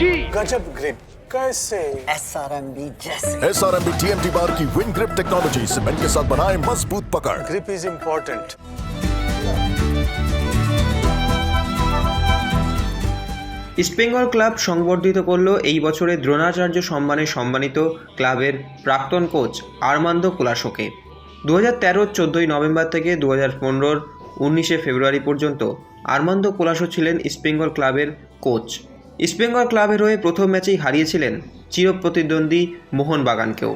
जी। गजब ग्रिप कैसे? S R M B जैसे। S R M B T M T bar की win grip technology cement के साथ बनाए मजबूत पकड़। ग्रिप इज ক্লাব সংবর্ধিত করল এই বছরে দ্রোণাচার্য সম্মানে সম্মানিত ক্লাবের প্রাক্তন কোচ আরমান্দ কুলাশোকে দু হাজার তেরোর চোদ্দোই নভেম্বর থেকে দু হাজার পনেরোর উনিশে ফেব্রুয়ারি পর্যন্ত আরমান্দ কুলাশো ছিলেন স্পেঙ্গল ক্লাবের কোচ ইস্টবেঙ্গল ক্লাবের হয়ে প্রথম ম্যাচেই হারিয়েছিলেন চিরপ্রতিদ্বন্দ্বী মোহনবাগানকেও।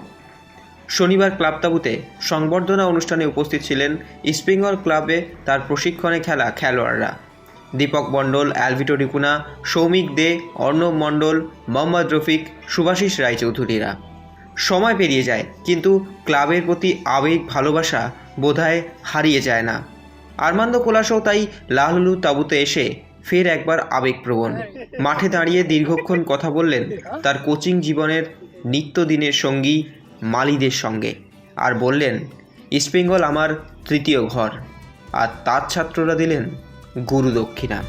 শনিবার ক্লাব তাবুতে সংবর্ধনা অনুষ্ঠানে উপস্থিত ছিলেন ইস্টবেঙ্গল ক্লাবে তার প্রশিক্ষণে খেলা খেলোয়াড়রা। দীপক মণ্ডল, অ্যালভিটো রিকুনা সৌমিক দে, অর্ণব মণ্ডল, মোহাম্মদ রফিক, সুভাষিস রায়চৌধুরীরা সময় পেরিয়ে যায়, কিন্তু ক্লাবের প্রতি আবেগ, ভালোবাসা বোধহয় হারিয়ে যায় না। আরমান্দ কোলাসও তাই লালুলু তাবুতে এসে ফের একবার আবেগপ্রবণ। মাঠে দাঁড়িয়ে দীর্ঘক্ষণ কথা বললেন তার কোচিং জীবনের নিত্যদিনের সঙ্গী মালিদের সঙ্গে আর বললেন ইস্টবেঙ্গল আমার তৃতীয় ঘর। আর তার ছাত্ররা দিলেন গুরু দক্ষিণা।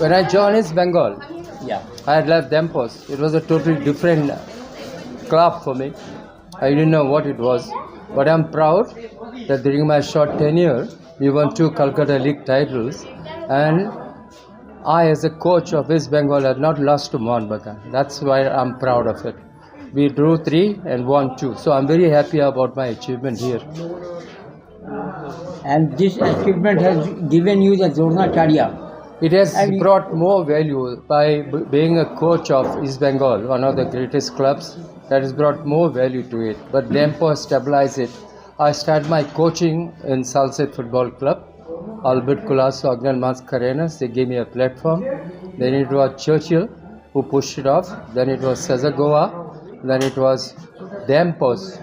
When I joined East Bengal, yeah, I had left Dempos. It was a totally different club for me. I didn't know what it was, but I'm proud that during my short tenure, we won two Calcutta League titles, and I, as a coach of East Bengal, had not lost to Mohan Bagan. That's why I'm proud of it. We drew three and won two, so I'm very happy about my achievement here. and this achievement has given you the Dronacharya. It has And- brought more value by b- being a coach of East Bengal, one of the greatest clubs. That has brought more value to it. But Dempo stabilized it. I started my coaching in Salset Football Club. Albert Kulas, Agnan Mascarenas, they gave me a platform. Then it was Churchill who pushed it off. Then it was Sazagoa. Then it was Dempos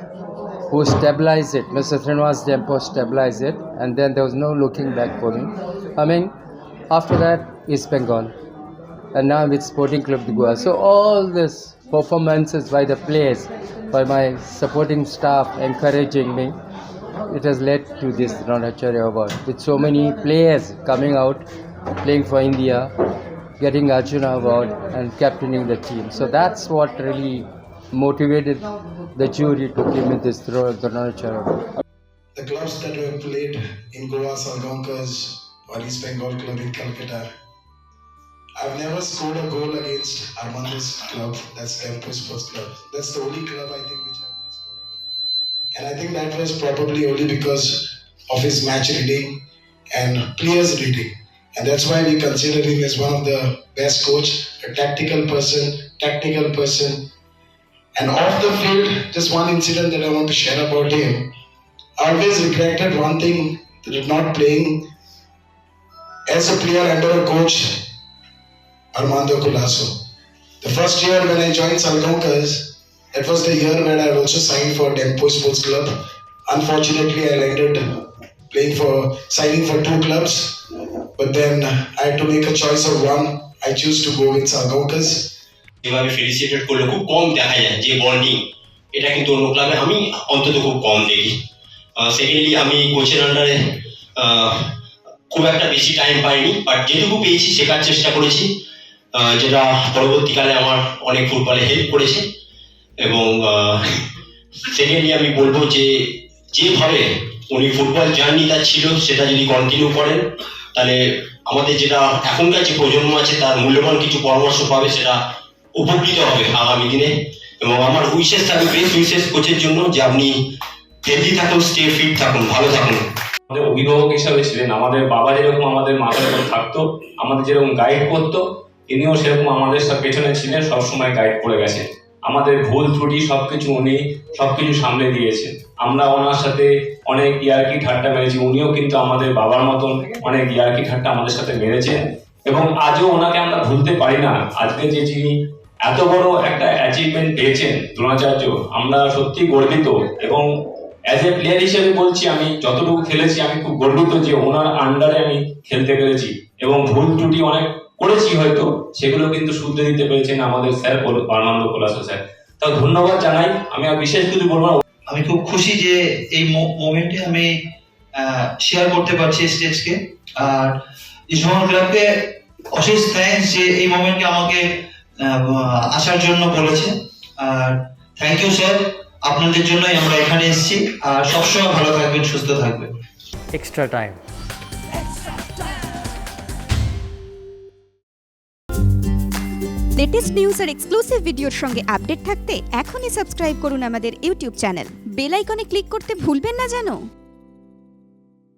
who stabilized it. Mr. Srinivas Dempo stabilized it, and then there was no looking back for me. I mean, after that, East Bengal, and now with Sporting Club de Goa. So all this performances by the players, by my supporting staff encouraging me, it has led to this Dronacharya Award. With so many players coming out, playing for India, getting Arjuna Award, and captaining the team. So that's what really motivated the jury to give me this Dronacharya Award. the clubs that were played in Goa, Salgankas, or East Bengal club in Calcutta. I've never scored a goal against Armando's club, that's Tempo Sports Club. That's the only club I think which I've not scored. And I think that was probably only because of his match reading and players reading. And that's why we consider him as one of the best coach, a tactical person, technical person. And off the field, just one incident that I want to share about him. I always regretted one thing that not playing as a player under a coach, Armando Colasso. The first year when I joined Salgonkas, that was the year when I also signed for Dempo Sports Club. Unfortunately, I landed playing for signing for two clubs, but then I had to make a choice of one. I choose to go with Salgonkas. যেভাবে felicitate করলে খুব কম দেখা যায় যে bonding এটা কিন্তু অন্য ক্লাবে আমি অন্তত খুব কম দেখি সেকেন্ডলি আমি কোচের আন্ডারে খুব একটা বেশি টাইম পাইনি বাট যেটুকু পেয়েছি শেখার চেষ্টা করেছি। যেটা পরবর্তীকালে আমার অনেক ফুটবলে হেল্প করেছে। এবং সেকেন্ডলি আমি বলব যে, যেভাবে উনি ফুটবল জার্নি তার ছিল, সেটা যদি কন্টিনিউ করেন, তাহলে আমাদের যেটা এখনকার যে প্রজন্ম আছে, তার মূল্যবান কিছু পরামর্শ পাবে, সেটা উপকৃত হবে আগামী দিনে। এবং আমার উইশেস থাকবে বেস্ট উইশেস কোচের জন্য, যে আপনি হেলদি থাকুন স্টে ফিট থাকুন, ভালো থাকুন। আমাদের অভিভাবক হিসাবে ছিলেন, আমাদের বাবা যেরকম আমাদের মাথার উপর থাকতো, আমাদের যেরকম গাইড করতো, তিনিও সেরকম আমাদের সব পেছনে ছিলেন, সবসময় গাইড করে গেছেন। আমাদের ভুল ত্রুটি সবকিছু উনি সবকিছু সামলে দিয়েছেন। আমরা ওনার সাথে অনেক ইয়ার্কি ঠাট্টা মেরেছি, উনিও কিন্তু আমাদের বাবার মতন অনেক ইয়ার্কি ঠাট্টা আমাদের সাথে মেরেছেন। এবং আজও ওনাকে আমরা ভুলতে পারি না। আজকে যে যিনি এত বড় একটা অ্যাচিভমেন্ট পেয়েছেন, দ্রোণাচার্য, আমরা সত্যি গর্বিত। এবং অ্যাজ এ প্লেয়ার হিসেবে বলছি, আমি যতটুকু খেলেছি, আমি খুব গর্বিত যে ওনার আন্ডারে আমি খেলতে পেরেছি। এবং ভুল ত্রুটি অনেক করেছি হয়তো, সেগুলো কিন্তু শুধরে দিতে পেরেছেন আমাদের স্যার আনন্দ কোলাসো স্যার। তাও ধন্যবাদ জানাই। আমি আর বিশেষ কিছু বলব আমি খুব খুশি যে এই মোমেন্টে আমি শেয়ার করতে পারছি স্টেজকে আর ইসমাল ক্লাবকে অশেষ থ্যাঙ্কস যে এই মোমেন্টকে আমাকে আসার জন্য বলেছে। আর থ্যাংক ইউ স্যার আপনাদের জন্যই আমরা এখানে এসেছি। আর সবসময় ভালো থাকবেন সুস্থ থাকবেন। এক্সট্রা টাইম লেটেস্ট নিউজ আর এক্সক্লুসিভ ভিডিওর সঙ্গে আপডেট থাকতে এখনই সাবস্ক্রাইব করুন আমাদের ইউটিউব চ্যানেল বেল আইকনে ক্লিক করতে ভুলবেন না জানো